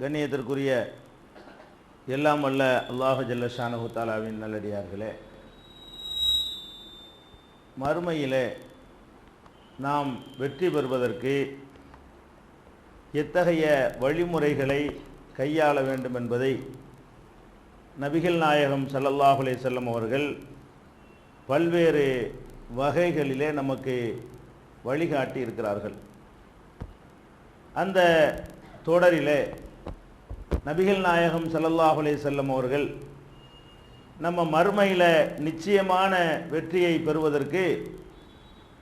கண்ணியத்திற்குரிய எல்லாம் வல்ல அல்லாஹு ஜல்ல ஷானஹு தாலாவின் நல்லடியார்களே. மறுமையிலே நாம் வெற்றி பெறுவதற்கு எத்தகைய வழிமுறைகளை கையாள வேண்டும் என்பதை நபிகள் நாயகம் சல்லல்லாஹுலே செல்லம் அவர்கள் பல்வேறு வகைகளிலே நமக்கு வழிகாட்டி இருக்கிறார்கள் அந்த தொடரிலே நபிகள் நாயகம் ஸல்லல்லாஹு அலைஹி அவர்கள் நம்ம மறுமையில் நிச்சயமான வெற்றியை பெறுவதற்கு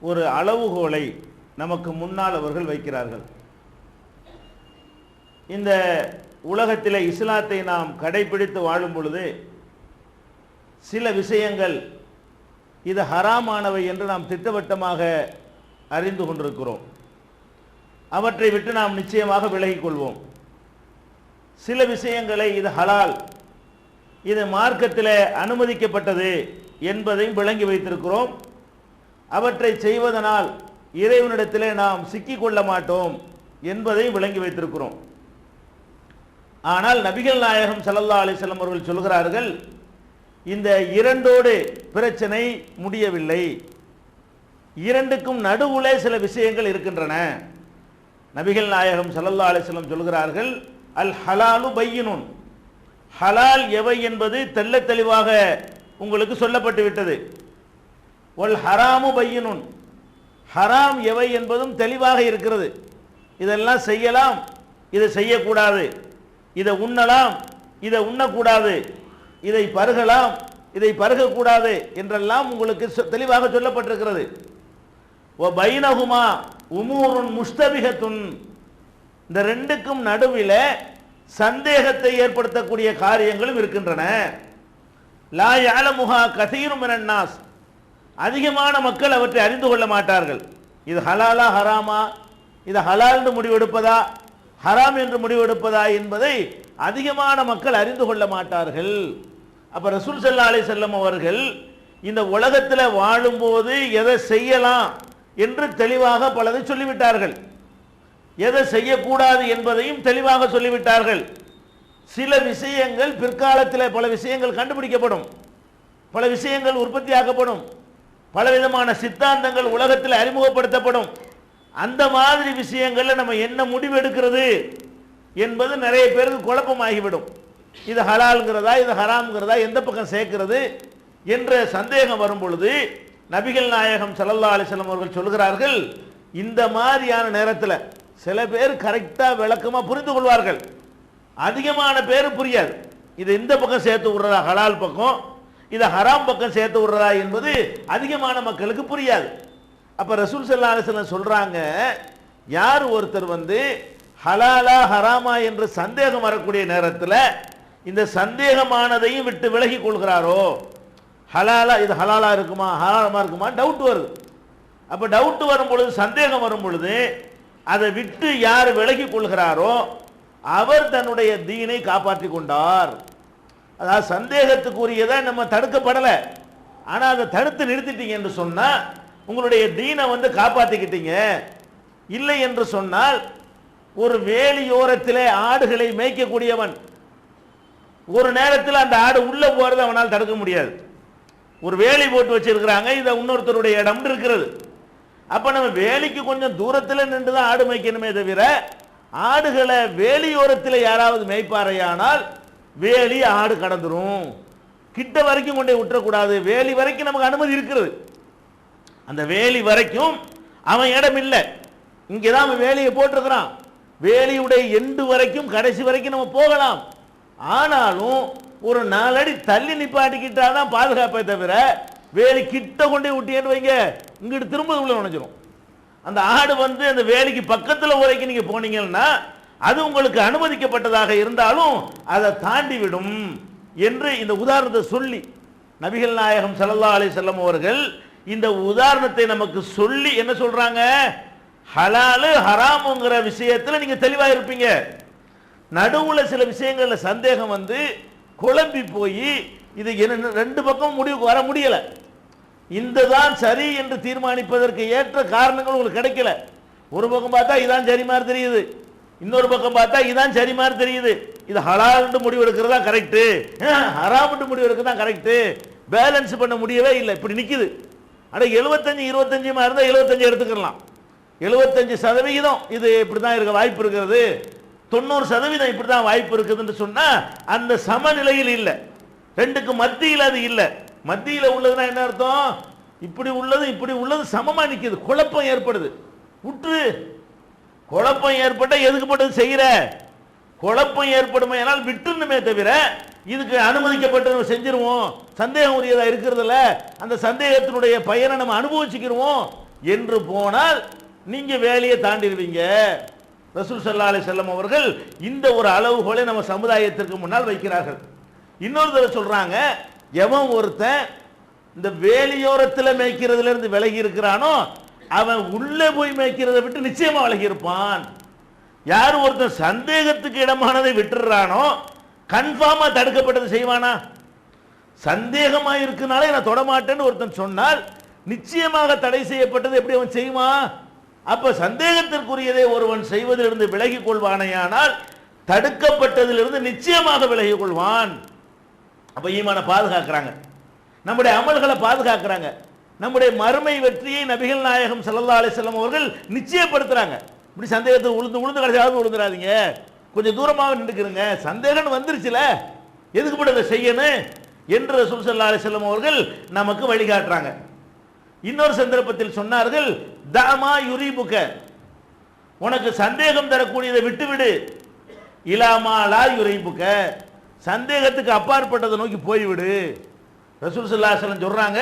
ஒரு அளவுகோலை நமக்கு முன்னால் அவர்கள் வைக்கிறார்கள். இந்த உலகத்தில் இஸ்லாத்தை நாம் கடைபிடித்து வாழும் பொழுது சில விஷயங்கள் இது ஹராமானவை என்று நாம் திட்டவட்டமாக அறிந்து கொண்டிருக்கிறோம். அவற்றை விட்டு நாம் நிச்சயமாக விலகிக் கொள்வோம். சில விஷயங்களை இது ஹலால் இது மார்க்கத்தில் அனுமதிக்கப்பட்டது என்பதையும் விளங்கி வைத்திருக்கிறோம். அவற்றை செய்வதனால் இறைவனிடத்திலே நாம் சிக்கிக் கொள்ள மாட்டோம் என்பதையும் விளங்கி வைத்திருக்கிறோம். ஆனால் நபிகள் நாயகம் சல்லல்லா அலைஹி அவர்கள் சொல்கிறார்கள் இந்த இரண்டோடு பிரச்சனை முடியவில்லை. இரண்டுக்கும் நடுவுலே சில விஷயங்கள் இருக்கின்றன. நபிகள் நாயகம் சல்லல்லா அலிஸ்லம் சொல்கிறார்கள் அல் ஹலாலு பையினுன். ஹலால் எவை என்பது தெல்ல தெளிவாக உங்களுக்கு சொல்லப்பட்டு விட்டது. ஒல் ஹராமு பையினுன். ஹராம் எவை என்பதும் தெளிவாக இருக்கிறது. இதெல்லாம் செய்யலாம் இதை செய்யக்கூடாது. இதை உண்ணலாம் இதை உண்ணக்கூடாது. இதை பருகலாம் இதை பருகக்கூடாது என்றெல்லாம் உங்களுக்கு சொ- தெளிவாக சொல்லப்பட்டிருக்கிறது. ஓ பைனகுமா உமூருன் முஸ்தபிகத்துன் இந்த ரெண்டுக்கும் நடுவில் சந்தேகத்தை ஏற்படுத்தக்கூடிய காரியங்களும் இருக்கின்றன. லா யாலமுஹா கதீரும் அதிகமான மக்கள் அவற்றை அறிந்து கொள்ள மாட்டார்கள். இது ஹலாலா ஹராமா? இது ஹலால்னு முடிவெடுப்பதா? ஹராம் என்று முடிவெடுப்பதா என்பதை அதிகமான மக்கள் அறிந்து கொள்ள மாட்டார்கள். அப்ப ரசூல் சல்லா அலி செல்லம் அவர்கள் இந்த உலகத்தில் வாழும்போது எதை செய்யலாம் என்று தெளிவாக பலதை சொல்லிவிட்டார்கள். எதை செய்யக்கூடாது என்பதையும் தெளிவாக சொல்லிவிட்டார்கள். சில விஷயங்கள் பிற்காலத்தில் பல விஷயங்கள் கண்டுபிடிக்கப்படும். பல விஷயங்கள் உற்பத்தியாக்கப்படும் பல விதமான சித்தாந்தங்கள் உலகத்தில் அறிமுகப்படுத்தப்படும். அந்த மாதிரி விஷயங்களில் நம்ம என்ன முடிவு எடுக்கிறது என்பது நிறைய பேருக்கு குழப்பமாகிவிடும். இது ஹலாலுங்கிறதா இது ஹராம்ங்கிறதா எந்த பக்கம் சேர்க்கிறது என்ற சந்தேகம் வரும் பொழுது நபிகள் நாயகம் சல்லல்லா அலிஸ்லம் அவர்கள் சொல்கிறார்கள் இந்த மாதிரியான நேரத்தில் சில பேர் கரெக்டாக விளக்கமாக புரிந்து கொள்வார்கள். அதிகமான பேர் புரியாது. இது இந்த பக்கம் சேர்த்து விடுறதா ஹலால் பக்கம்? இதை ஹராம் பக்கம் சேர்த்து விடுறதா என்பது அதிகமான மக்களுக்கு புரியாது. அப்போ ரசூல் ஸல்லல்லாஹு அலைஹி சொல்கிறாங்க யார் ஒருத்தர் வந்து ஹலாலா ஹராமா என்று சந்தேகம் வரக்கூடிய நேரத்தில் இந்த சந்தேகமானதையும் விட்டு விலகி கொள்கிறாரோ? ஹலாலா இது ஹலாலா இருக்குமா ஹலாலமாக இருக்குமா டவுட் வருது. அப்போ டவுட் வரும் பொழுது சந்தேகம் வரும் பொழுது அதை விட்டு யார் விலகி கொள்கிறாரோ அவர் தன்னுடைய தீனை காப்பாற்றி கொண்டார். அதாவது சந்தேகத்துக்குரியதை நம்ம தடுக்கப்படலை. ஆனால் அதை தடுத்து நிறுத்திட்டீங்க என்று சொன்னால் உங்களுடைய தீனை வந்து காப்பாற்றிக்கிட்டீங்க இல்லை என்று சொன்னால் ஒரு வேலியோரத்திலே ஆடுகளை மேய்க்கக்கூடியவன் ஒரு நேரத்தில் அந்த ஆடு உள்ள போறது அவனால் தடுக்க முடியாது. ஒரு வேலி போட்டு வச்சிருக்கிறாங்க இதை இன்னொருத்தருடைய இடம் இருக்கிறது. அப்ப நம்ம வேலிக்கு கொஞ்சம் தூரத்தில் நின்று தான் ஆடு மேய்க்கணுமே தவிர ஆடுகளை வேலியோரத்தில் யாராவது மேய்ப்பாரையானால் வேலி ஆடு கடந்துரும். கிட்ட வரைக்கும் கொண்டே விட்டுறக்கூடாது வேலி வரைக்கும் நமக்கு அனுமதி இருக்கிறது. அந்த வேலி வரைக்கும் அவன் இடம் இல்லை. இங்கே தான் அவன் வேலியை போட்டிருக்கிறான். வேலியுடைய எண்டு வரைக்கும் கடைசி வரைக்கும் நம்ம போகலாம். ஆனாலும் ஒரு நாலடி தள்ளி நிப்பாட்டிக்கிட்டா தான் பாதுகாப்பை தவிர வேலி கிட்ட கொண்டே விட்டீங்கன்னு வைங்க. இங்கிட்டு திரும்ப உள்ள நினைச்சிடும் அந்த ஆடு வந்து அந்த வேலிக்கு பக்கத்தில் வரைக்கும் நீங்கள் போனீங்கன்னா அது உங்களுக்கு அனுமதிக்கப்பட்டதாக இருந்தாலும் அதை தாண்டி விடும் என்று இந்த உதாரணத்தை சொல்லி நபிகள் நாயகம் சல்லா அலி செல்லம் அவர்கள் இந்த உதாரணத்தை நமக்கு சொல்லி என்ன சொல்றாங்க? ஹலாலு ஹராமுங்கிற விஷயத்தில் நீங்கள் தெளிவாக இருப்பீங்க. நடுவில் சில விஷயங்களில் சந்தேகம் வந்து குழம்பி போய் இது என்ன ரெண்டு பக்கம் முடிவுக்கு வர முடியலை. இந்த தான் சரி என்று தீர்மானிப்பதற்கு ஏற்ற காரணங்கள் உங்களுக்கு கிடைக்கல. ஒரு பக்கம் பார்த்தா இதான் சரி மாதிரி தெரியுது. இன்னொரு பக்கம் பார்த்தா இதான் சரி மாதிரி தெரியுது. இது ஹலால்னு முடிவு எடுக்கிறதா கரெக்டு ஹராம்னு முடிவு எடுக்கிறதா கரெக்டு பேலன்ஸ் பண்ண முடியவே இல்லை. இப்படி நிற்கிது ஆனால் எழுபத்தஞ்சு இருபத்தஞ்சுமா இருந்தால் எழுபத்தஞ்சு எடுத்துக்கலாம் எழுபத்தஞ்சு சதவிகிதம் இது இப்படி தான் இருக்க வாய்ப்பு இருக்கிறது. தொண்ணூறு சதவீதம் இப்படி தான் வாய்ப்பு இருக்குதுன்னு சொன்னால் அந்த சமநிலையில் இல்லை. ரெண்டுக்கு மத்தியில் அது இல்லை. மத்தியில் உள்ளதுன்னா என்ன அர்த்தம்? இப்படி உள்ளது இப்படி உள்ளது சமமாக நிற்கிது குழப்பம் ஏற்படுது. உற்று. குழப்பம் ஏற்பட்டால் எதுக்கு மட்டும் செய்கிற குழப்பம் ஏற்படுமே ஆனால் விட்டுணுமே தவிர இதுக்கு அனுமதிக்கப்பட்டு செஞ்சிருவோம். சந்தேகம் உரியதாக இருக்கிறதுல அந்த சந்தேகத்தினுடைய பயனை நம்ம அனுபவிச்சுக்கிருவோம். என்று போனால் நீங்கள் வேலையை தாண்டிடுவீங்க. ரசூல் சல்லா அலி செல்லம் அவர்கள் இந்த ஒரு அளவுகோலை நம்ம சமுதாயத்திற்கு முன்னால் வைக்கிறார்கள். இன்னொரு தடவை சொல்கிறாங்க எவன் ஒருத்தன் இந்த வேலியோரத்தில் மேய்க்கிறதுல இருந்து விலகி இருக்கிறானோ அவன் உள்ளே போய் மேய்க்கிறத விட்டு நிச்சயமாக விலகி இருப்பான். யார் ஒருத்தன் சந்தேகத்துக்கு இடமானதை விட்டுறானோ கன்ஃபார்மாக தடுக்கப்பட்டது செய்வானா? சந்தேகமாக இருக்குனாலே நான் தொடமாட்டேன்னு ஒருத்தன் சொன்னால் நிச்சயமாக தடை செய்யப்பட்டது எப்படி அவன் செய்வான்? அப்போ சந்தேகத்திற்குரியதை ஒருவன் செய்வதிலிருந்து விலகி கொள்வானேயானால் தடுக்கப்பட்டதிலிருந்து நிச்சயமாக விலகி கொள்வான். அப்போ ஈமான பாதுகாக்கிறாங்க. நம்முடைய அமல்களை பாதுகாக்கிறாங்க. நம்முடைய மறுமை வெற்றியை நபிகள் நாயகம் ஸல்லல்லாஹு அலைஹி அவர்கள் நிச்சயப்படுத்துகிறாங்க இப்படி சந்தேகத்தை உளுந்து உளுந்து கடைசியாவது உளுந்துடாதீங்க கொஞ்சம் தூரமாக நின்றுக்கிறங்க சந்தேகம் வந்துருச்சுல. எதுக்கு மட்டும் இதை செய்யணும் என்று ரசூல் சல்லா அலைஹி அவர்கள் நமக்கு வழிகாட்டுறாங்க. இன்னொரு சந்தர்ப்பத்தில் சொன்னார்கள் தாமா யுரிபுக்க உனக்கு சந்தேகம் தரக்கூடியதை விட்டுவிடு. இலாமா லா யுரைபுக்க சந்தேகத்துக்கு அப்பாற்பட்டதை நோக்கி போய்விடு. ரசூல் சல்லாஹலம் சொல்கிறாங்க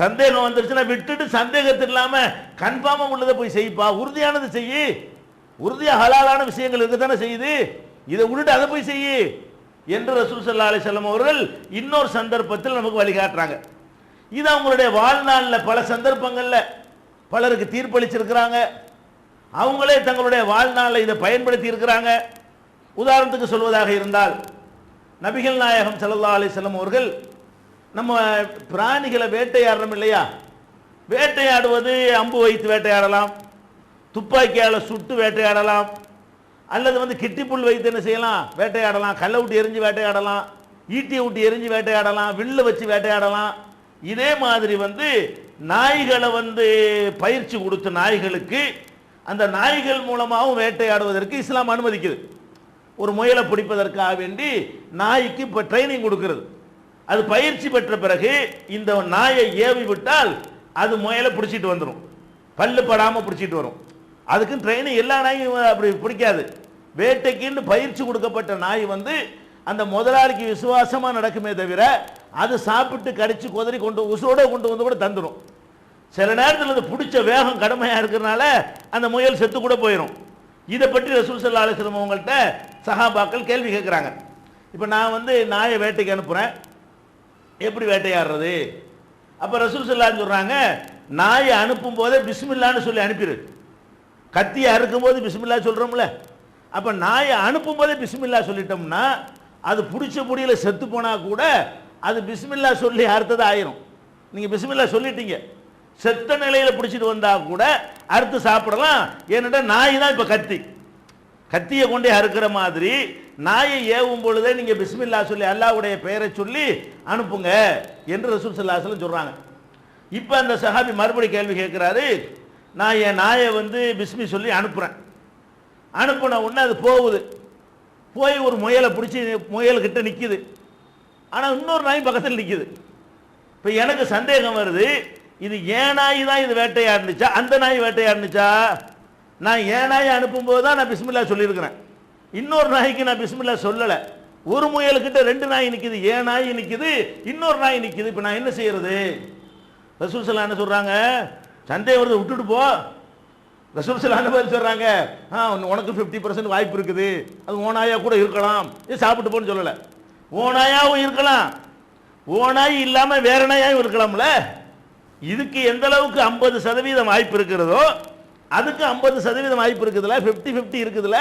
சந்தேகம் வந்துருச்சுன்னா விட்டுட்டு சந்தேகத்து இல்லாமல் கன்ஃபார்மாக உள்ளதை போய் செய்ப்பா. உறுதியானது செய் உறுதியாக ஹலாலான விஷயங்கள் இருக்கத்தானே செய்யுது. இதை விட்டுட்டு அதை போய் செய்யு என்று ரசூல் சல்லா அலிசல்லம் அவர்கள் இன்னொரு சந்தர்ப்பத்தில் நமக்கு வழிகாட்டுறாங்க. இது அவங்களுடைய வாழ்நாளில் பல சந்தர்ப்பங்களில் பலருக்கு தீர்ப்பளிச்சிருக்கிறாங்க. அவங்களே தங்களுடைய வாழ்நாளில் இதை பயன்படுத்தி இருக்கிறாங்க உதாரணத்துக்கு சொல்வதாக இருந்தால் நபிகள் நாயகம் ஸல்லல்லாஹு அலைஹி வஸல்லம் அவர்கள் நம்ம பிராணிகளை வேட்டையாடுறோம் இல்லையா? வேட்டையாடுவது அம்பு வைத்து வேட்டையாடலாம் துப்பாக்கியால் சுட்டு வேட்டையாடலாம் அல்லது வந்து கிட்டிப்புல் வைத்து என்ன செய்யலாம்? வேட்டையாடலாம் கல்லை விட்டு எரிஞ்சு வேட்டையாடலாம் ஈட்டியை விட்டு எரிஞ்சு வேட்டையாடலாம் வில்ல வச்சு வேட்டையாடலாம். இதே மாதிரி வந்து நாய்களை வந்து பயிற்சி கொடுத்த நாய்களுக்கு அந்த நாய்கள் மூலமாகவும் வேட்டையாடுவதற்கு இஸ்லாம் அனுமதிக்குது. ஒரு முயலை பிடிப்பதற்காக வேண்டி நாய்க்கு இப்போ ட்ரைனிங் கொடுக்கிறது. அது பயிற்சி பெற்ற பிறகு இந்த நாயை ஏவி விட்டால் அது முயலை பிடிச்சிட்டு வந்துடும் பல்லு படாமல் பிடிச்சிட்டு வரும். அதுக்கு ட்ரைனிங் எல்லா நாயும் அப்படி பிடிக்காது. வேட்டைக்குன்னு பயிற்சி கொடுக்கப்பட்ட நாய் வந்து அந்த முதலாளிக்கு விசுவாசமாக நடக்குமே தவிர அது சாப்பிட்டு கடிச்சு குதறி கொண்டு உசோட கொண்டு வந்து கூட தந்துடும் சில நேரத்தில் அது பிடிச்ச வேகம் கடுமையாக இருக்கிறனால அந்த முயல் செத்து கூட போயிடும் இதை பற்றி ரசூல் சல்லா அலிஸ்லம் அவங்கள்ட்ட சஹாபாக்கள் கேள்வி கேட்குறாங்க. இப்போ நான் வந்து நாயை வேட்டைக்கு அனுப்புகிறேன் எப்படி வேட்டையாடுறது? அப்போ ரசூல் சல்லான்னு சொல்கிறாங்க நாயை அனுப்பும் போதே பிஸ்மில்லான்னு சொல்லி அனுப்பிடு கத்தியை அறுக்கும் போது பிஸ்மில்லா சொல்கிறோம்ல அப்போ நாயை அனுப்பும் போதே பிஸ்மில்லா சொல்லிட்டோம்னா அது பிடிச்ச முடியல செத்து போனால் கூட அது பிஸ்மில்லா சொல்லி அறுத்தது ஆயிரும். நீங்கள் பிஸ்மில்லா சொல்லிட்டீங்க. செத்த நிலையில் பிடிச்சிட்டு வந்தால் கூட அறுத்து சாப்பிடலாம். ஏன்னா நாய் தான் இப்போ கத்தி. கத்தியை கொண்டே அறுக்கிற மாதிரி நாயை ஏவும் பொழுதே நீங்கள் பிஸ்மில்லா சொல்லி அல்லாவுடைய பெயரை சொல்லி அனுப்புங்க என்று ரசூல் சல்லாஹலம் சொல்கிறாங்க இப்போ அந்த சஹாபி மறுபடி கேள்வி கேட்குறாரு நான் என் நாயை வந்து பிஸ்மி சொல்லி அனுப்புகிறேன் அனுப்பின உடனே அது போகுது. போய் ஒரு முயலை பிடிச்சி முயல்கிட்ட நிற்கிது ஆனால் இன்னொரு நாய் பக்கத்தில் நிற்கிது இப்போ எனக்கு சந்தேகம் வருது இது ஏன் நாய் தான் இது வேட்டையாடுனுச்சா? அந்த நாய் வேட்டையாடுனுச்சா? நான் ஏன் நாய் அனுப்பும்போது தான் நான் பிஸ்மில்லா சொல்லியிருக்கிறேன். இன்னொரு நாய்க்கு நான் பிஸ்மில்லா சொல்லலை. ஒரு முயலுக்கிட்ட ரெண்டு நாய் நிற்கிது ஏன் நாய் நிற்கிது இன்னொரு நாய் நிற்கிது இப்போ நான் என்ன செய்யறது? ரசூல் சல்லா என்ன சொல்கிறாங்க சந்தேகம் வருது விட்டுட்டு போ. ரசூல் சல்லா என்ன பதில் சொல்கிறாங்க ஆ உனக்கு ஃபிஃப்டி பர்சன்ட் வாய்ப்பு இருக்குது. அது ஓனாயா கூட இருக்கலாம். இது சாப்பிட்டு போன்னு சொல்லலை. ஓனாயாவும் இருக்கலாம். ஓனாய் இல்லாமல் வேற நாயாவும் இருக்கலாம்ல? இதுக்கு எந்த அளவுக்கு ஐம்பது சதவீதம் வாய்ப்பு இருக்கிறதோ அதுக்கு ஐம்பது சதவீதம் வாய்ப்பு இருக்குதுல்ல? ஃபிஃப்டி ஃபிஃப்டி இருக்குதுல்ல?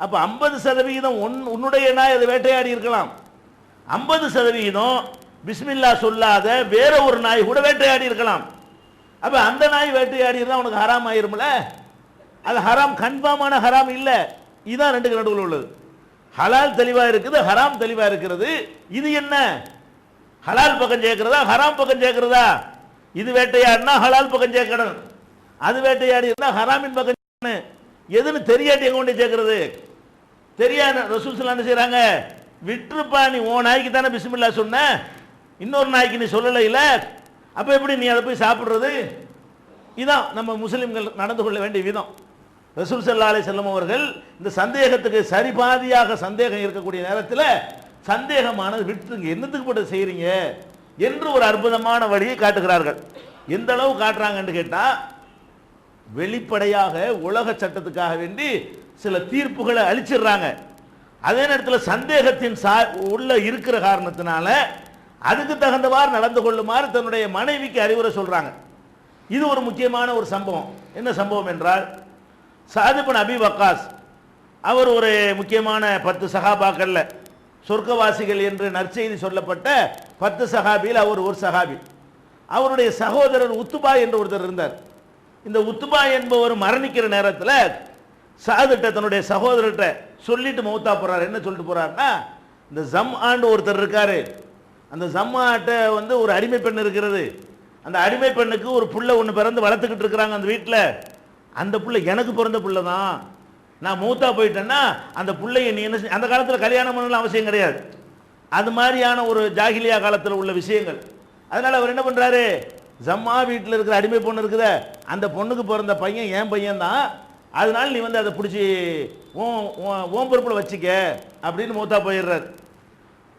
அப்போ ஐம்பது சதவீதம் உன் உன்னுடைய நாய் அதை வேட்டையாடி இருக்கலாம். ஐம்பது சதவீதம் பிஸ்மில்லா சொல்லாத வேற ஒரு நாய் கூட வேட்டையாடி இருக்கலாம். அப்போ அந்த நாய் வேட்டையாடி இருந்தால் உனக்கு ஹராம் ஆயிரும்ல? அது ஹராம் கன்ஃபார்மான ஹராம் இல்லை. இதுதான் ரெண்டுக்கு நடுவில் உள்ளது. ஹலால் தெளிவாக இருக்குது ஹராம் தெளிவாக இருக்கிறது. இது என்ன? ஹலால் பக்கம் சேர்க்கிறதா ஹராம் பக்கம் சேர்க்கிறதா? இது வேட்டையாடினா ஹலால் பக்கம் சேர்க்கணும். அது வேட்டையாடினா ஹராமின் பக்கம் சேர்க்கணும். எதுன்னு தெரியாட்டி எங்க கொண்டு சேர்க்கறது? தெரியாத ரசூல் என்ன செய்யறாங்க விட்டுருப்பா நீ ஓ நாய்க்கு தானே பிஸ்மில்லா சொன்ன? இன்னொரு நாய்க்கு நீ சொல்லலை இல்லை அப்போ எப்படி நீ அதை போய் சாப்பிட்றது? இதான் நம்ம முஸ்லிம்கள் நடந்து கொள்ள வேண்டிய விதம். ரசூல் சல்லா அலி செல்லம் அவர்கள் இந்த சந்தேகத்துக்கு சரிபாதியாக சந்தேகம் இருக்கக்கூடிய நேரத்தில் சந்தேகமானது விட்டுருங்க. என்னத்துக்கு போட்டு செய்கிறீங்க என்று ஒரு அற்புதமான வழியை காட்டுகிறார்கள். எந்த அளவு காட்டுறாங்கன்னு கேட்டால் வெளிப்படையாக உலக சட்டத்துக்காக வேண்டி சில தீர்ப்புகளை அழிச்சிடுறாங்க அதே நேரத்தில் சந்தேகத்தின் சா உள்ள இருக்கிற காரணத்தினால அதுக்கு தகுந்தவாறு நடந்து கொள்ளுமாறு தன்னுடைய மனைவிக்கு அறிவுரை சொல்கிறாங்க இது ஒரு முக்கியமான ஒரு சம்பவம். என்ன சம்பவம் என்றால் சாதிபன் அபி வக்காஸ் அவர் ஒரு முக்கியமான பத்து சகாபாக்களில் சொர்க்கவாசிகள் என்று நற்செய்தி சொல்லப்பட்ட பத்து சகாபியில் அவர் ஒரு சகாபி அவருடைய சகோதரர் உத்துபா என்று ஒருத்தர் இருந்தார். இந்த உத்துபா என்பவர் மரணிக்கிற நேரத்தில் சாதுட்ட தன்னுடைய சகோதரர்கிட்ட சொல்லிட்டு மௌத்தா போறார். என்ன சொல்லிட்டு போறாருன்னா இந்த ஜம் ஆண்டு ஒருத்தர் இருக்காரு. அந்த ஜம்மாட்ட வந்து ஒரு அடிமை பெண் இருக்கிறது. அந்த அடிமை பெண்ணுக்கு ஒரு புள்ள ஒன்று பிறந்து வளர்த்துக்கிட்டு இருக்கிறாங்க அந்த வீட்டில் அந்த புள்ள எனக்கு பிறந்த புள்ள தான் நான் மூத்தா போயிட்டேன்னா அந்த பிள்ளைய நீ என்ன செய்- அந்த காலத்தில் கல்யாணம் பண்ணலாம் அவசியம் கிடையாது. அது மாதிரியான ஒரு ஜாகிலியா காலத்தில் உள்ள விஷயங்கள். அதனால் அவர் என்ன பண்ணுறாரு ஜம்மா வீட்டில் இருக்கிற அடிமை பொண்ணு இருக்குத அந்த பொண்ணுக்கு பிறந்த பையன் என் பையன் தான். அதனால நீ வந்து அதை பிடிச்சி ஓம் பொறுப்பில் வச்சுக்க அப்படின்னு மூத்தா போயிடுறாரு.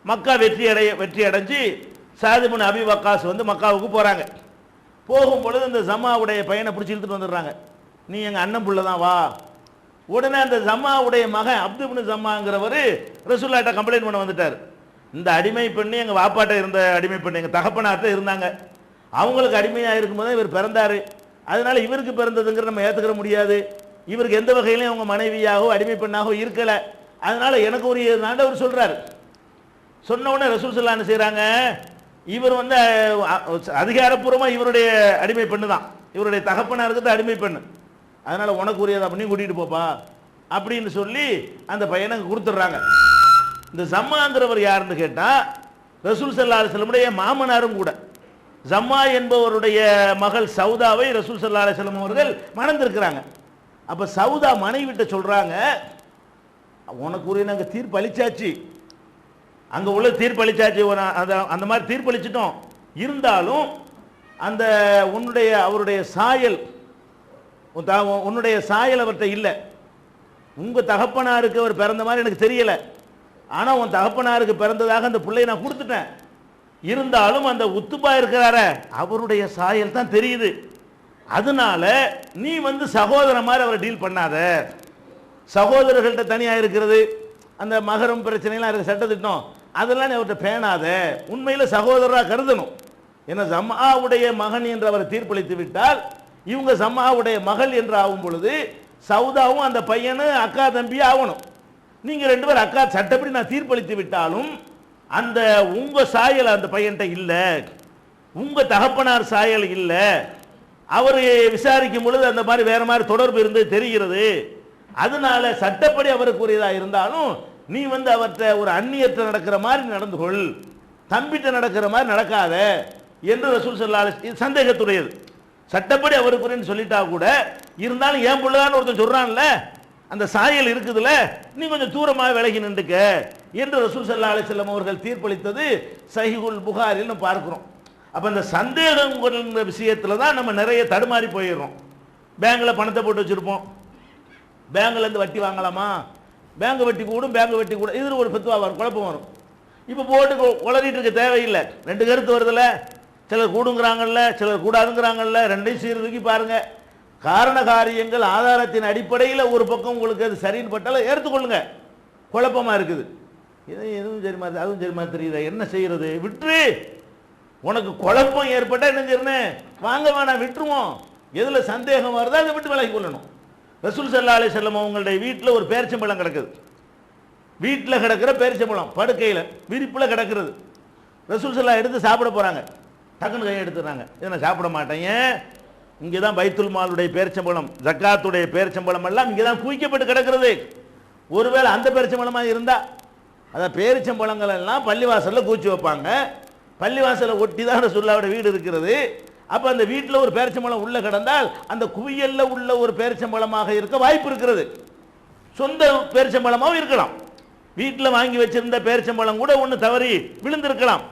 மக்கா வெற்றி அடைய வெற்றி அடைஞ்சு சாதிமுன் அபி வக்காஸ் வந்து மக்காவுக்கு போகிறாங்க போகும்பொழுது அந்த ஜமாவுடைய பையனை பிடிச்சி இழுத்துட்டு வந்துடுறாங்க. நீ எங்கள் அண்ணன் புள்ள தான் வா. உடனே அந்த ஜம்மாவுடைய மகன் அப்துபின் ஜம்மாங்கிறவர் ரசூல்லாட்ட கம்ப்ளைண்ட் பண்ண வந்துட்டார். இந்த அடிமை பெண்ணு எங்கள் வாப்பாட்ட இருந்த அடிமை பெண்ணு எங்கள் தகப்பனார்ட்ட இருந்தாங்க. அவங்களுக்கு அடிமையாக இருக்கும்போது இவர் பிறந்தார். அதனால இவருக்கு பிறந்ததுங்கிற நம்ம ஏற்றுக்கிற முடியாது. இவருக்கு எந்த வகையிலையும் அவங்க மனைவியாகவோ அடிமை பெண்ணாகவோ இருக்கலை. அதனால் எனக்கு ஒரு ஆண்டவர் சொல்கிறார் சொன்ன உடனே ரசூல் சொல்லான்னு செய்கிறாங்க இவர் வந்து அதிகாரப்பூர்வமாக இவருடைய அடிமை பெண்ணு தான். இவருடைய தகப்பனா இருக்கிறது அடிமை பெண்ணு. அதனால் உனக்கு உரியதை பண்ணி கூட்டிகிட்டு போப்பா. அப்படின்னு சொல்லி அந்த பையனை கொடுத்துட்றாங்க. இந்த ஜம்மாங்கிறவர் யாருன்னு கேட்டால் ரசூல் ஸல்லல்லாஹு செல்லமுடைய மாமனாரும் கூட. ஜம்மா என்பவருடைய மகள் சவுதாவை ரசூல் ஸல்லல்லாஹு அலைஹி அவர்கள் மணந்திருக்கிறாங்க. அப்போ சவுதா மனைவிட்ட சொல்கிறாங்க உனக்கு உரிய நாங்கள் தீர்ப்பு அளிச்சாச்சு அங்க உள்ள தீர்ப்பளிச்சாச்சு. ஒரு அந்த- அந்த மாதிரி தீர்ப்பளிச்சிட்டோம். இருந்தாலும் அந்த உன்னுடைய அவருடைய சாயல் த- உன்னுடைய சாயல் அவர்கிட்ட இல்லை. உங்கள் தகப்பனாருக்கு அவர் பிறந்த மாதிரி எனக்கு தெரியலை. ஆனால் உன் தகப்பனாருக்கு பிறந்ததாக அந்த பிள்ளையை நான் கொடுத்துட்டேன். இருந்தாலும் அந்த உத்துப்பா இருக்கிறார அவருடைய சாயல் தான் தெரியுது. அதனால நீ வந்து சகோதர மாதிரி அவரை டீல் பண்ணாத. சகோதரர்கள்ட்ட தனியாக இருக்கிறது அந்த மகரம் பிரச்சனைலாம் இருக்க சட்டத்திட்டம் அதெல்லாம் நீ அவர்கிட்ட பேணாத. உண்மையில் சகோதரராக கருதணும். ஏன்னா சம்மாவுடைய மகன் என்று அவரை தீர்ப்பளித்து விட்டால் இவங்க சம்மாவுடைய மகள் என்று ஆகும் பொழுது சவுதாவும் அந்த பையனு அக்கா தம்பியும் ஆகணும். நீங்கள் ரெண்டு பேரும் அக்கா சட்டப்படி நான் தீர்ப்பளித்து விட்டாலும் அந்த உங்கள் சாயல் அந்த பையன்கிட்ட இல்லை. உங்கள் தகப்பனார் சாயல் இல்லை. அவர் விசாரிக்கும் பொழுது அந்த மாதிரி வேறு மாதிரி தொடர்பு இருந்து தெரிகிறது. அதனால சட்டப்படி அவருக்குரியதாக இருந்தாலும் நீ வந்து அவர்கிட்ட ஒரு அந்நியற்ற நடக்கிற மாதிரி நடந்து கொள். தம்பிட்ட நடக்கிற மாதிரி நடக்காத என்று ரசூல் ஸல்லல்லாஹு இது சந்தேகத்துடையது. சட்டப்படி அவருக்குரியன்னு சொல்லிட்டா கூட இருந்தாலும் ஏன் பிள்ளைதான் ஒருத்தன் சொல்கிறான்ல அந்த சாயல் இருக்குதுல நீ கொஞ்சம் தூரமாக விலகி நின்றுக்க என்று ரசூல் சல்லா அலைஹி அவர்கள் தீர்ப்பளித்தது சஹிகுல் புகாரில் நம்ம பார்க்கிறோம். அப்போ இந்த சந்தேகம் விஷயத்தில் தான் நம்ம நிறைய தடுமாறி போயிடுறோம். பேங்கில் பணத்தை போட்டு வச்சுருப்போம். பேங்க்லேருந்து வட்டி வாங்கலாமா? பேங்க் வட்டி கூடும் பேங்க் வட்டி கூட இதில் ஒரு பத்துவா வரும் குழப்பம் வரும். இப்போ போட்டு உளறிட்டு இருக்க தேவையில்லை. ரெண்டு கருத்து வருதுல்ல சிலர் கூடுங்கிறாங்கல்ல சிலர் கூடாதுங்கிறாங்கல்ல. ரெண்டையும் சீர்தூக்கி பாருங்கள் காரண காரியங்கள் ஆதாரத்தின் அடிப்படையில் ஒரு பக்கம் உங்களுக்கு அது சரின்னு பட்டாலும் ஏற்றுக்கொள்ளுங்க. குழப்பமாக இருக்குது. இது எதுவும் சரிமா அதுவும் சரிமா தெரியுதா? என்ன செய்யறது? விட்டுரு உனக்கு குழப்பம் ஏற்பட்டால் என்ன செய்யணும் வாங்க வேணாம் விட்டுருவோம். எதில் சந்தேகம் வருதோ அதை விட்டு விலகி கொள்ளணும். ரசூல் சல்லா அலி செல்லம் அவங்களுடைய வீட்டில் ஒரு பேரிச்சம்பழம் கிடக்குது. வீட்டில் கிடக்கிற பேரிச்சம்பழம் படுக்கையில் விரிப்பில் கிடக்கிறது. ரசூல் சல்லா எடுத்து சாப்பிட போகிறாங்க டக்குன்னு கையை எடுத்துறாங்க இதை நான் சாப்பிட மாட்டேன். ஏன்? இங்கே தான் பைத்துல் மாலுடைய பேரிச்சம்பழம் ஜக்காத்துடைய பேரிச்சம்பழம் எல்லாம் இங்கே தான் குவிக்கப்பட்டு கிடக்கிறது. ஒருவேளை அந்த பேரிச்சம்பழமா இருந்தால் அதான் பேரிச்சம்பழங்கள் எல்லாம் பள்ளிவாசலில் கூச்சி வைப்பாங்க. பள்ளிவாசலை ஒட்டி தான் சொல்லாவோட வீடு இருக்கிறது. அப்போ அந்த வீட்டில் ஒரு பேரிச்சம்பழம் உள்ளே கிடந்தால் அந்த குவியலில் உள்ள ஒரு பேரிச்சம்பழமாக இருக்க வாய்ப்பு இருக்கிறது. சொந்த பேரிச்சம்பழமாவும் இருக்கலாம். வீட்டில் வாங்கி வச்சிருந்த பேரிச்சம்பழம் கூட ஒன்று தவறி விழுந்திருக்கலாம்.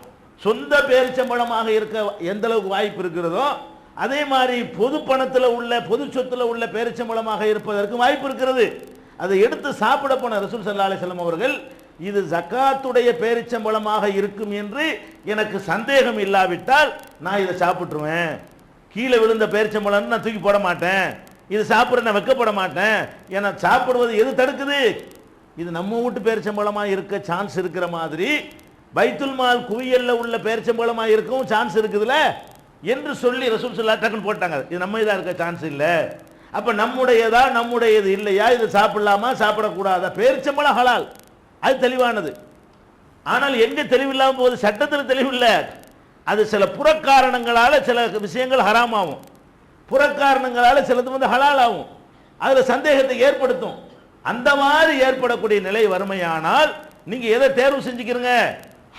சொந்த பேரிச்சம்பழமாக இருக்க எந்த அளவுக்கு வாய்ப்பு இருக்கிறதோ அதே மாதிரி பொது பணத்தில் உள்ள பொது சொத்தில் உள்ள பேரிச்சம்பளமாக இருப்பதற்கு வாய்ப்பு இருக்கிறது. அதை எடுத்து சாப்பிட போன ரசூல் சல்லா அலிஸ்லாம் அவர்கள் இது ஜக்காத்துடைய பேரிச்சம்பளமாக இருக்கும் என்று எனக்கு சந்தேகம் இல்லாவிட்டால் நான் இதை சாப்பிட்டுருவேன். கீழே விழுந்த பேரிச்சம்பழம் நான் தூக்கி போட மாட்டேன். இது சாப்பிட நான் வைக்கப்பட மாட்டேன். ஏன்னா சாப்பிடுவது எது தடுக்குது? இது நம்ம வீட்டு பேரிச்சம்பளமாக இருக்க சான்ஸ் இருக்கிற மாதிரி பைத்துல் மால் குவியல்ல உள்ள பேரிச்சம்பளமாக இருக்கவும் சான்ஸ் இருக்குதுல்ல? என்று சொல்லி ரசூல் சொல்லா டக்குன்னு போட்டாங்க. இது நம்ம இதாக இருக்க சான்ஸ் இல்லை. அப்போ நம்முடையதா நம்முடையது இல்லையா? இது சாப்பிடலாமா சாப்பிடக்கூடாதா? பேரிச்சம்பளம் ஹலால். அது தெளிவானது. ஆனால் எங்கே தெளிவில்லாமல் போகுது? சட்டத்தில் தெளிவில்லை. அது சில புறக்காரணங்களால் சில விஷயங்கள் ஹராமாகும். புறக்காரணங்களால் சிலது வந்து ஹலால் ஆகும். அதில் சந்தேகத்தை ஏற்படுத்தும். அந்த மாதிரி ஏற்படக்கூடிய நிலை வறுமையானால் நீங்கள் எதை தேர்வு செஞ்சுக்கிறீங்க?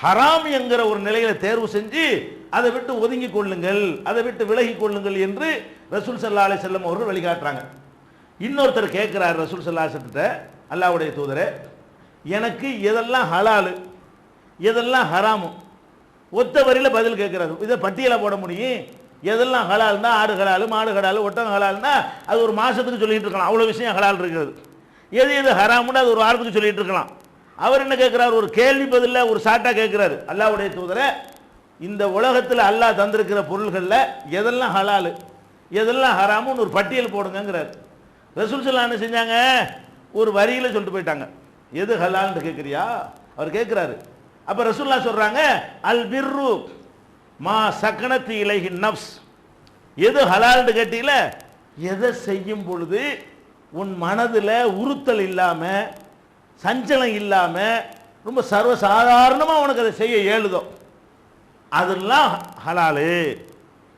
ஹராம் என்கிற ஒரு நிலையில தேர்வு செஞ்சு அதை விட்டு ஒதுங்கி கொள்ளுங்கள் அதை விட்டு விலகி கொள்ளுங்கள் என்று ரசூல் சல்லா அலி செல்லம் அவர்கள் வழிகாட்டுறாங்க. இன்னொருத்தர் கேட்கிறார் ரசூல் சல்லா கிட்ட அல்லாஹ்வுடைய தூதரே எனக்கு எதெல்லாம் ஹலாலு எதெல்லாம் ஹராமு? ஒத்த வரியில பதில் கேட்குறாரு. இதை பட்டியலை போட முடியும். எதெல்லாம் ஹலால்னா ஆடு ஹலாலு மாடு ஹலாலு ஒட்டகம் ஹலால்னா அது ஒரு மாசத்துக்கு சொல்லிட்டு இருக்கலாம். அவ்வளோ விஷயம் ஹலால் இருக்கிறது. எது எது ஹராமுன்னு அது ஒரு வாரத்துக்கு சொல்லிட்டு இருக்கலாம். அவர் என்ன கேட்குறாரு ஒரு கேள்வி பதிலில் ஒரு சாட்டா கேட்கிறாரு அல்லாவுடைய தூதரை இந்த உலகத்தில் அல்லாஹ் தந்திருக்கிற பொருள்களில் எதெல்லாம் ஹலாலு எதெல்லாம் ஹராமுன்னு ஒரு பட்டியல் போடுங்கங்கிறார். ரசூல் சொல்லா என்ன செஞ்சாங்க? ஒரு வரியில் சொல்லிட்டு போயிட்டாங்க. எது ஹலால்னு கேட்குறியா அவர் கேட்குறாரு அப்போ ரசூல்லா சொல்கிறாங்க அல் பிர்ரு மா சக்கனத்து இலகி நப்ஸ் எது ஹலால்னு கேட்டீங்கள? எதை செய்யும் பொழுது உன் மனதில் உறுத்தல் இல்லாமல் சஞ்சலம் இல்லாமல் ரொம்ப சர்வசாதாரணமாக உனக்கு அதை செய்ய இயலுதோ. அதெல்லாம் ஹலாலு.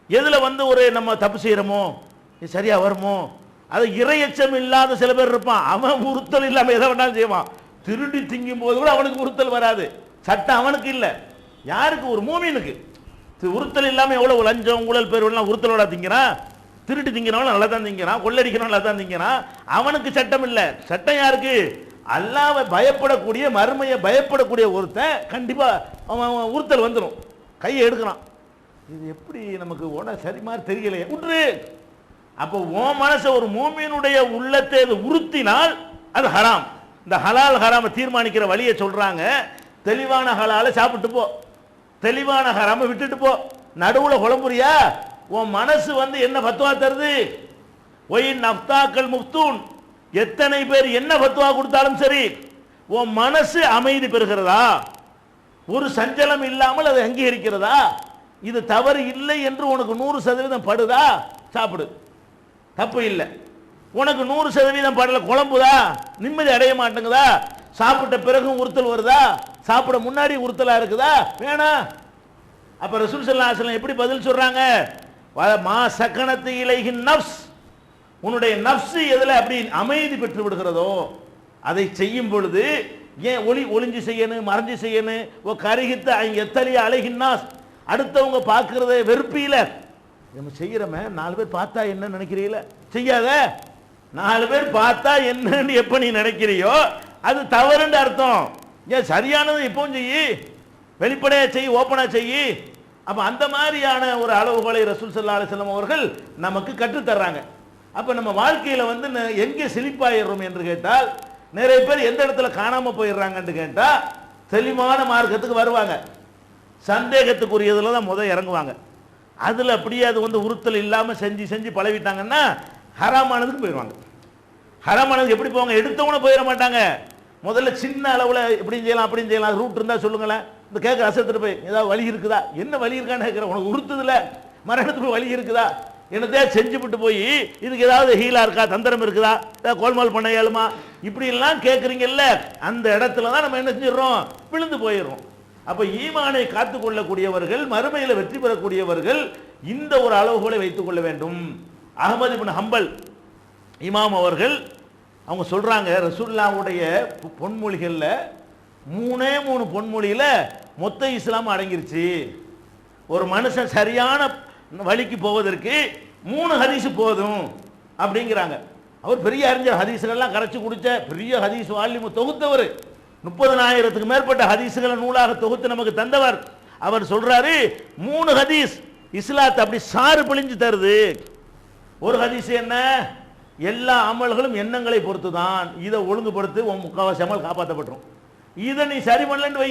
எதில் வந்து ஒரு நம்ம தப்பு செய்கிறோமோ இது வருமோ? அது இறையச்சம் இல்லாத சில பேர் இருப்பான். அவன் உறுத்தல் இல்லாமல் எதை வேணாலும் செய்வான். திருடி திங்கும் போது கூட அவனுக்கு உறுத்தல் வராது. சட்டம் அவனுக்கு இல்லை. யாருக்கு? ஒரு மூமினுக்கு. உறுத்தல் இல்லாமல் எவ்வளோ லஞ்சம் ஊழல் பேர் உறுத்தலோட திங்கிறான்? திருட்டு திங்கிறவன் நல்லா தான் திங்கிறான். கொள்ளடிக்கிறவன் நல்லா தான் திங்கிறான். அவனுக்கு சட்டம் இல்லை. சட்டம் யாருக்கு? அல்லாவை பயப்படக்கூடிய மறுமையை பயப்படக்கூடிய ஒருத்தன் கண்டிப்பாக அவன் அவன் உறுத்தல் வந்துடும் கையை எடுக்கிறான். இது எப்படி நமக்கு உட சரி மாதிரி தெரியலையே. உற்று. அப்போ உன் மனசை ஒரு மூமியினுடைய உள்ளத்தை இது உறுத்தினால் அது ஹராம். இந்த ஹலால் ஹராமை தீர்மானிக்கிற வழியை சொல்கிறாங்க தெளிவான ஹலாலை சாப்பிட்டு போ. தெளிவான ஹராம விட்டுட்டு போ. நடுவில் குழம்புறியா? உன் மனசு வந்து என்ன பத்துவா தருது? ஒயின் நப்தாக்கள் முக்தூன் எத்தனை பேர் என்ன பத்துவா கொடுத்தாலும் சரி உன் மனசு அமைதி பெறுகிறதா? ஒரு சஞ்சலம் இல்லாமல் அதை அங்கீகரிக்கிறதா? இது தவறு இல்லை என்று உனக்கு நூறு சதவீதம் படுதா? சாப்பிடு. தப்பு இல்லை. உனக்கு நூறு சதவீதம் படல குழம்புதா? நிம்மதி அடைய மாட்டேங்குதா? சாப்பிட்ட பிறகும் உறுத்தல் வருதா? சாப்பிட முன்னாடி உறுத்தலா இருக்குதா? வேணாம் அப்ப ரசூல் ஸல்லல்லாஹு எப்படி பதில் சொல்றாங்க? வ- மா சக்கனத்து இலைகின் நஃப்ஸ். உன்னுடைய நப்சு எதில் அப்படி அமைதி பெற்று விடுகிறதோ அதை செய்யும் பொழுது ஏன் ஒளி ஒளிஞ்சு செய்யணும் மறைஞ்சு செய்யணும் ஓ கருகித்த அவங்க எத்தனைய அழகின்னாஸ் அடுத்தவங்க பார்க்கறத வெறுப்பியில நம்ம செய்யறோமே நாலு பேர் பார்த்தா என்ன நினைக்கிறீங்கள? செய்யாத? நாலு பேர் பார்த்தா என்னன்னு எப்போ நீ நினைக்கிறியோ அது தவறுன்னு அர்த்தம். ஏன் சரியானது இப்பவும் செய்யி? வெளிப்படையாக செய் ஓப்பனாக செய் அப்போ அந்த மாதிரியான ஒரு அளவுகளை ரசூல் சல்லா அலைஹி அவர்கள் நமக்கு கற்றுத் தர்றாங்க அப்போ நம்ம வாழ்க்கையில் வந்து ந- எங்கே செழிப்பாயிடுறோம் என்று கேட்டால் நிறைய பேர் எந்த இடத்துல காணாமல் போயிடுறாங்கன்னு கேட்டால் தெளிவான மார்க்கத்துக்கு வருவாங்க. சந்தேகத்துக்குரியதில் தான் முதல் இறங்குவாங்க. அதில் அப்படியே அது வந்து உறுத்தல் இல்லாமல் செஞ்சு செஞ்சு பழவிட்டாங்கன்னா ஹராமானதுக்கு போயிடுவாங்க. ஹராமானதுக்கு எப்படி போவாங்க? எடுத்தவன போயிட மாட்டாங்க. முதல்ல சின்ன அளவில் இப்படி செய்யலாம் அப்படி செய்யலாம் ரூட் இருந்தால் சொல்லுங்களேன். இந்த கேட்க அசத்துட்டு போய் ஏதாவது வழி இருக்குதா? என்ன வழி இருக்கான்னு கேட்குறேன் உனக்கு உறுத்துதில்ல மரணத்துக்கு வழி இருக்குதா? என்னத்தையா செஞ்சுவிட்டு போய் இதுக்கு ஏதாவது ஹீலா இருக்கா தந்திரம் இருக்குதா? ஏதாவது கோல்மால் பண்ண இயலுமா? இப்படி எல்லாம் கேட்குறீங்கல்ல அந்த இடத்துல தான் நம்ம என்ன செஞ்சிடறோம்? விழுந்து போயிடுறோம். அப்போ ஈமானை காத்து கொள்ளக்கூடியவர்கள் மறுமையில் வெற்றி பெறக்கூடியவர்கள் இந்த ஒரு அளவுகோலை வைத்துக் கொள்ள வேண்டும். அகமது பின் ஹம்பல் இமாம் அவர்கள் அவங்க சொல்கிறாங்க ரசூல்லாவுடைய பொன்மொழிகளில் மூணே மூணு பொன்மொழியில் மொத்த இஸ்லாம் அடங்கிருச்சு. ஒரு மனுஷன் சரியான வழிக்கு போவதற்கு மூணு ஹதீஸு போதும் அப்படிங்கிறாங்க. அவர் பெரிய அறிஞர் ஹதீஸுகள்லாம் கரைச்சி குடிச்ச பெரிய ஹதீஸ் வால்யூம் தொகுத்தவர். முப்பதனாயிரத்துக்கு மேற்பட்ட ஹதீஸுகளை நூலாக தொகுத்து நமக்கு தந்தவர். அவர் சொல்றாரு மூணு ஹதீஸ் இஸ்லாத்தை அப்படி சாறு பிழிஞ்சு தருது. ஒரு ஹதீஸ் என்ன? எல்லா அமல்களும் எண்ணங்களை பொறுத்து தான் இதை ஒழுங்குபடுத்தி உன் முக்காவாசி அமல் காப்பாற்றப்பட்டுரும் இதை நீ சரி பண்ணலன்னு வை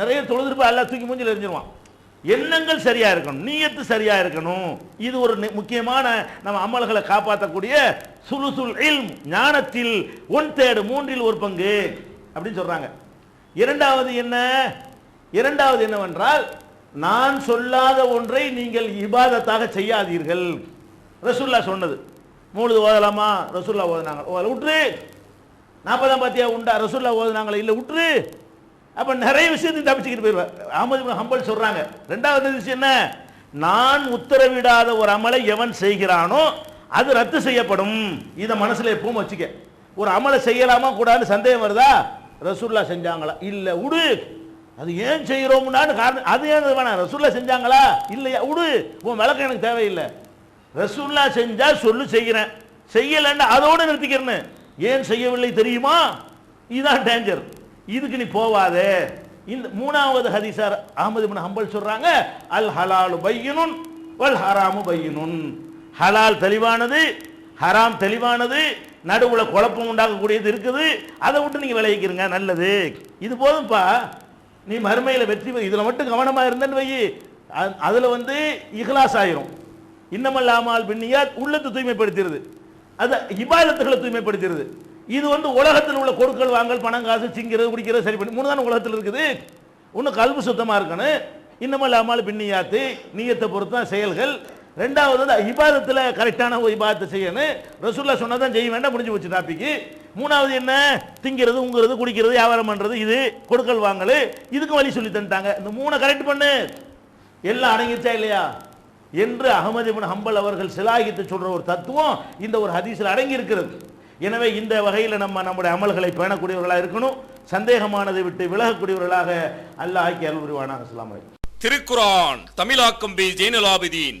நிறைய தொழுதுருப்பா எல்லாம் தூக்கி மூஞ்சில் எரிஞ்சிருவான். எண்ணங்கள் சரியா இருக்கணும் நீயத்து சரியா இருக்கணும். இது ஒரு முக்கியமான நம்ம அமல்களை காப்பாற்றக்கூடிய சுலுசுல் இல்ம் ஞானத்தில் ஒன் தேர்டு மூன்றில் ஒரு பங்கு அப்படின்னு சொல்றாங்க. இரண்டாவது என்ன? இரண்டாவது என்னவென்றால் நான் சொல்லாத ஒன்றை நீங்கள் இபாதத்தாக செய்யாதீர்கள். ரசுல்லா சொன்னது. மூணுது ஓதலாமா? ரசுல்லா ஓதுனாங்க. விட்டுரு நாற்பதாம் பாத்தியா உண்டா? ரசுல்லா ஓதுனாங்களே? இல்லை விட்டுரு அப்ப நிறைய விஷயத்தையும் தப்பிச்சுக்கிட்டு போயிடுவார் அகமது ஹம்பல் சொல்றாங்க. ரெண்டாவது விஷயம் என்ன? நான் உத்தரவிடாத ஒரு அமலை எவன் செய்கிறானோ அது ரத்து செய்யப்படும். இதை மனசுல எப்பவும் வச்சுக்க. ஒரு அமலை செய்யலாமா கூடாதுன்னு சந்தேகம் வருதா? ரசூல்லா செஞ்சாங்களா? இல்ல உடு. அது ஏன் செய்கிறோம்னான்னு காரணம் அது ஏன் வேணாம்? ரசூல்லா செஞ்சாங்களா? இல்லையா? உடு. உன் விளக்கம் எனக்கு தேவையில்லை. ரசூல்லா செஞ்சா சொல்லு செய்கிறேன். செய்யலைன்னு அதோடு நிறுத்திக்கிறேன்னு. ஏன் செய்யவில்லை தெரியுமா? இதுதான் டேஞ்சர் இதுக்கு நீ போவாதே. இந்த மூணாவது ஹதீஸார் அகமது பின் ஹம்பல் சொல்றாங்க அல் ஹலாலு பையனுன் வல் ஹராமு பையனுன். ஹலால் தெளிவானது ஹராம் தெளிவானது நடுவுல குழப்பம் உண்டாக்கக்கூடியது இருக்குது. அதை விட்டு நீங்க விளைவிக்கிறீங்க நல்லது. இது போதும்ப்பா நீ மறுமையில் வெற்றி பெறு இதில் மட்டும் கவனமாக இருந்தேன்னு வை அதில் வந்து இஹ்லாஸ் ஆயிரும். இன்னமல்லாமல் பின்னியா உள்ளத்தை தூய்மைப்படுத்திடுது அது இபாதத்துகளை தூய்மைப்படுத்திடுது இது வந்து உலகத்தில் உள்ள கொடுக்கல் வாங்கல் பணம் காசு சிங்கிறது குடிக்கிறது சரி பண்ணி மூணு தானே உலகத்தில் இருக்குது. ஒன்று கல்வி சுத்தமாக இருக்கணும். இன்னமல்லாமல் பின்னியாத்து நீயத்தை பொறுத்து தான் செயல்கள். ரெண்டாவது வந்து இபாதத்தில் கரெக்டான ஒரு இபாதத்தை செய்யணும். ரசூல்லா சொன்னதான் செய்ய வேண்டாம் முடிஞ்சு போச்சு டாப்பிக்கு மூணாவது என்ன? திங்கிறது உங்கிறது குடிக்கிறது வியாபாரம் பண்ணுறது இது கொடுக்கல் வாங்கல். இதுக்கு வழி சொல்லி தந்துட்டாங்க. இந்த மூணை கரெக்ட் பண்ணு. எல்லாம் அடங்கிச்சா இல்லையா? என்று அகமது ஹம்பல் அவர்கள் சிலாகித்து சொல்கிற ஒரு தத்துவம் இந்த ஒரு ஹதீஸில் அடங்கி இருக்கிறது எனவே இந்த வகையில் நம்ம நம்முடைய அமல்களை பேணக்கூடியவர்களாக இருக்கணும். சந்தேகமானதை விட்டு விலகக்கூடியவர்களாக அல்லாஹ் ஆக்கி அருள் புரிவானாக. திருக்குரான் தமிழாக்கம் பி ஜெயினலாபிதீன்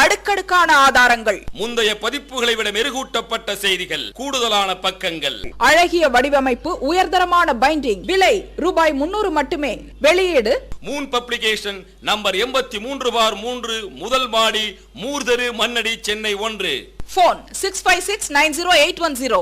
அடுக்கடுக்கான ஆதாரங்கள். முந்தைய பதிப்புகளை விட மெருகூட்டப்பட்ட செய்திகள் கூடுதலான பக்கங்கள். அழகிய வடிவமைப்பு உயர்தரமான பைண்டிங் விலை ரூபாய் முன்னூறு மட்டுமே. வெளியீடு. மூன் பப்ளிகேஷன் நம்பர் எண்பத்தி மூன்று பார் மூன்று முதல் மாடி மூர்தரு மன்னடி சென்னை ஒன்று. Phone six five six nine zero eight one zero